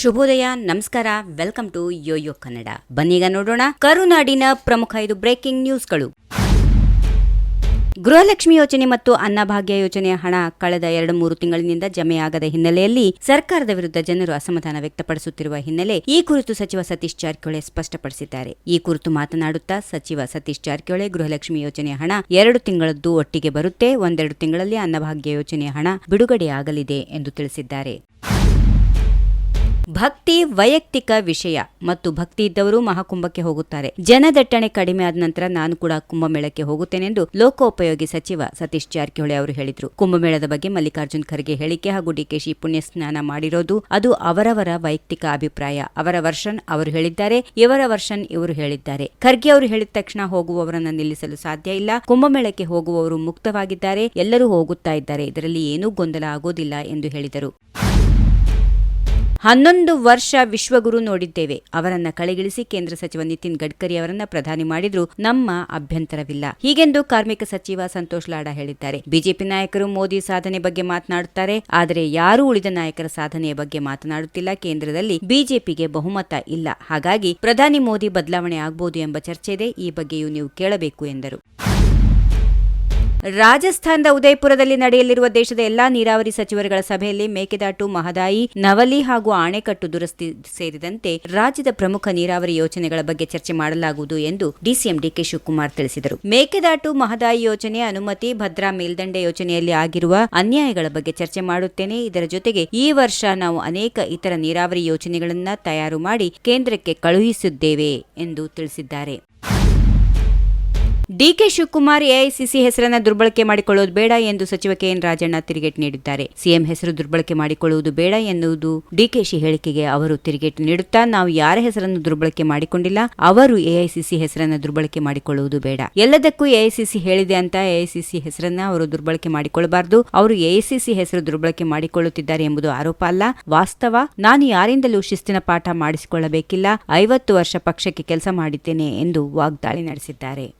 ಶುಭೋದಯ, ನಮಸ್ಕಾರ welcome to YoYo Kannada ಬನ್ನೀಗ ನೋಡೋಣ, ಕರುನಾಡಿನ ಪ್ರಮುಖ ಐದು ಬ್ರೇಕಿಂಗ್ ನ್ಯೂಸ್ಗಳು ಗೃಹಲಕ್ಷ್ಮಿ ಯೋಜನೆ ಮತ್ತು ಅನ್ನಭಾಗ್ಯ ಯೋಜನೆಯ ಹಣ ಕಳೆದ ಎರಡು ಮೂರು ತಿಂಗಳಿನಿಂದ ಜಮೆಯಾಗದ ಹಿನ್ನೆಲೆಯಲ್ಲಿ ಸರ್ಕಾರದ ವಿರುದ್ಧ ಜನರು ಅಸಮಾಧಾನ ವ್ಯಕ್ತಪಡಿಸುತ್ತಿರುವ ಹಿನ್ನೆಲೆ ಈ ಕುರಿತು ಸಚಿವ ಸತೀಶ್ ಜಾರಕಿಹೊಳಿ ಸ್ಪಷ್ಟಪಡಿಸಿದ್ದಾರೆ. ಈ ಕುರಿತು ಮಾತನಾಡುತ್ತಾ ಸಚಿವ ಸತೀಶ್ ಜಾರಕಿಹೊಳಿ, ಗೃಹಲಕ್ಷ್ಮಿ ಯೋಜನೆಯ ಹಣ ಎರಡು ತಿಂಗಳದ್ದು ಒಟ್ಟಿಗೆ ಬರುತ್ತೆ, ಒಂದೆರಡು ತಿಂಗಳಲ್ಲಿ ಅನ್ನಭಾಗ್ಯ ಯೋಜನೆಯ ಹಣ ಬಿಡುಗಡೆಯಾಗಲಿದೆ ಎಂದು ತಿಳಿಸಿದ್ದಾರೆ. ಭಕ್ತಿ ವೈಯಕ್ತಿಕ ವಿಷಯ ಮತ್ತು ಭಕ್ತಿ ಇದ್ದವರು ಮಹಾಕುಂಭಕ್ಕೆ ಹೋಗುತ್ತಾರೆ. ಜನದಟ್ಟಣೆ ಕಡಿಮೆ ಆದ ನಂತರ ನಾನು ಕೂಡ ಕುಂಭಮೇಳಕ್ಕೆ ಹೋಗುತ್ತೇನೆಂದು ಲೋಕೋಪಯೋಗಿ ಸಚಿವ ಸತೀಶ್ ಜಾರಕಿಹೊಳಿ ಅವರು ಹೇಳಿದರು. ಕುಂಭಮೇಳದ ಬಗ್ಗೆ ಮಲ್ಲಿಕಾರ್ಜುನ್ ಖರ್ಗೆ ಹೇಳಿಕೆ ಹಾಗೂ ಡಿಕೆಶಿ ಪುಣ್ಯ ಸ್ನಾನ ಮಾಡಿರೋದು ಅದು ಅವರವರ ವೈಯಕ್ತಿಕ ಅಭಿಪ್ರಾಯ. ಅವರ ವರ್ಷನ್ ಅವರು ಹೇಳಿದ್ದಾರೆ, ಇವರ ವರ್ಷನ್ ಇವರು ಹೇಳಿದ್ದಾರೆ. ಖರ್ಗೆ ಅವರು ಹೇಳಿದ ತಕ್ಷಣ ಹೋಗುವವರನ್ನ ನಿಲ್ಲಿಸಲು ಸಾಧ್ಯ ಇಲ್ಲ. ಕುಂಭಮೇಳಕ್ಕೆ ಹೋಗುವವರು ಮುಕ್ತವಾಗಿದ್ದಾರೆ. ಎಲ್ಲರೂ ಹೋಗುತ್ತಾ ಇದ್ದಾರೆ. ಇದರಲ್ಲಿ ಏನೂ ಗೊಂದಲ ಆಗೋದಿಲ್ಲ ಎಂದು ಹೇಳಿದರು. ಹನ್ನೊಂದು ವರ್ಷ ವಿಶ್ವಗುರು ನೋಡಿದ್ದೇವೆ. ಅವರನ್ನ ಕಳೆಗಿಳಿಸಿ ಕೇಂದ್ರ ಸಚಿವ ನಿತಿನ್ ಗಡ್ಕರಿ ಅವರನ್ನ ಪ್ರಧಾನಿ ಮಾಡಿದ್ರು ನಮ್ಮ ಅಭ್ಯಂತರವಿಲ್ಲ. ಹೀಗೆಂದು ಕಾರ್ಮಿಕ ಸಚಿವ ಸಂತೋಷ್ ಲಾಡಾ ಹೇಳಿದ್ದಾರೆ. ಬಿಜೆಪಿ ನಾಯಕರು ಮೋದಿ ಸಾಧನೆ ಬಗ್ಗೆ ಮಾತನಾಡುತ್ತಾರೆ. ಆದರೆ ಯಾರೂ ಉಳಿದ ನಾಯಕರ ಸಾಧನೆಯ ಬಗ್ಗೆ ಮಾತನಾಡುತ್ತಿಲ್ಲ. ಕೇಂದ್ರದಲ್ಲಿ ಬಿಜೆಪಿಗೆ ಬಹುಮತ ಇಲ್ಲ. ಹಾಗಾಗಿ ಪ್ರಧಾನಿ ಮೋದಿ ಬದಲಾವಣೆ ಆಗಬಹುದು ಎಂಬ ಚರ್ಚೆ ಇದೆ ಈ ಬಗ್ಗೆಯೂ ನೀವು ಕೇಳಬೇಕು ಎಂದರು. ರಾಜಸ್ಥಾನದ ಉದಯಪುರದಲ್ಲಿ ನಡೆಯಲಿರುವ ದೇಶದ ಎಲ್ಲಾ ನೀರಾವರಿ ಸಚಿವರುಗಳ ಸಭೆಯಲ್ಲಿ ಮೇಕೆದಾಟು, ಮಹದಾಯಿ, ನವಲಿ ಹಾಗೂ ಆಣೆಕಟ್ಟು ದುರಸ್ತಿ ಸೇರಿದಂತೆ ರಾಜ್ಯದ ಪ್ರಮುಖ ನೀರಾವರಿ ಯೋಜನೆಗಳ ಬಗ್ಗೆ ಚರ್ಚೆ ಮಾಡಲಾಗುವುದು ಎಂದು ಡಿಸಿಎಂ ಡಿಕೆ ಶಿವಕುಮಾರ್ ತಿಳಿಸಿದರು. ಮೇಕೆದಾಟು, ಮಹದಾಯಿ ಯೋಜನೆ, ಅನುಮತಿ, ಭದ್ರಾ ಮೇಲ್ದಂಡೆ ಯೋಜನೆಯಲ್ಲಿ ಆಗಿರುವ ಅನ್ಯಾಯಗಳ ಬಗ್ಗೆ ಚರ್ಚೆ ಮಾಡುತ್ತೇನೆ. ಇದರ ಜೊತೆಗೆ ಈ ವರ್ಷ ನಾವು ಅನೇಕ ಇತರ ನೀರಾವರಿ ಯೋಜನೆಗಳನ್ನು ತಯಾರು ಮಾಡಿ ಕೇಂದ್ರಕ್ಕೆ ಕಳುಹಿಸಿದ್ದೇವೆ ಎಂದು ತಿಳಿಸಿದ್ದಾರೆ. ಡಿಕೆ ಶಿವಕುಮಾರ್ ಎಐಸಿಸಿ ಹೆಸರನ್ನ ದುರ್ಬಳಕೆ ಮಾಡಿಕೊಳ್ಳುವುದು ಬೇಡ ಎಂದು ಸಚಿವ ಕೆಎನ್ ರಾಜಣ್ಣ ತಿರುಗೇಟು ನೀಡಿದ್ದಾರೆ. ಸಿಎಂ ಹೆಸರು ದುರ್ಬಳಕೆ ಮಾಡಿಕೊಳ್ಳುವುದು ಬೇಡ ಎನ್ನುವುದು ಡಿಕೆಶಿ ಹೇಳಿಕೆಗೆ ಅವರು ತಿರುಗೇಟು ನೀಡುತ್ತಾ, ನಾವು ಯಾರ ಹೆಸರನ್ನು ದುರ್ಬಳಕೆ ಮಾಡಿಕೊಂಡಿಲ್ಲ, ಅವರು ಎಐಸಿಸಿ ಹೆಸರನ್ನ ದುರ್ಬಳಕೆ ಮಾಡಿಕೊಳ್ಳುವುದು ಬೇಡ. ಎಲ್ಲದಕ್ಕೂ ಎಐಸಿಸಿ ಹೇಳಿದೆ ಅಂತ ಎಐಸಿಸಿ ಹೆಸರನ್ನ ಅವರು ದುರ್ಬಳಕೆ ಮಾಡಿಕೊಳ್ಳಬಾರದು. ಅವರು ಎಐಸಿಸಿ ಹೆಸರು ದುರ್ಬಳಕೆ ಮಾಡಿಕೊಳ್ಳುತ್ತಿದ್ದಾರೆ ಎಂಬುದು ಆರೋಪ ಅಲ್ಲ, ವಾಸ್ತವ. ನಾನು ಯಾರಿಂದಲೂ ಶಿಸ್ತಿನ ಪಾಠ ಮಾಡಿಸಿಕೊಳ್ಳಬೇಕಿಲ್ಲ. ಐವತ್ತು ವರ್ಷ ಪಕ್ಷಕ್ಕೆ ಕೆಲಸ ಮಾಡಿದ್ದೇನೆ ಎಂದು ವಾಗ್ದಾಳಿ ನಡೆಸಿದ್ದಾರೆ.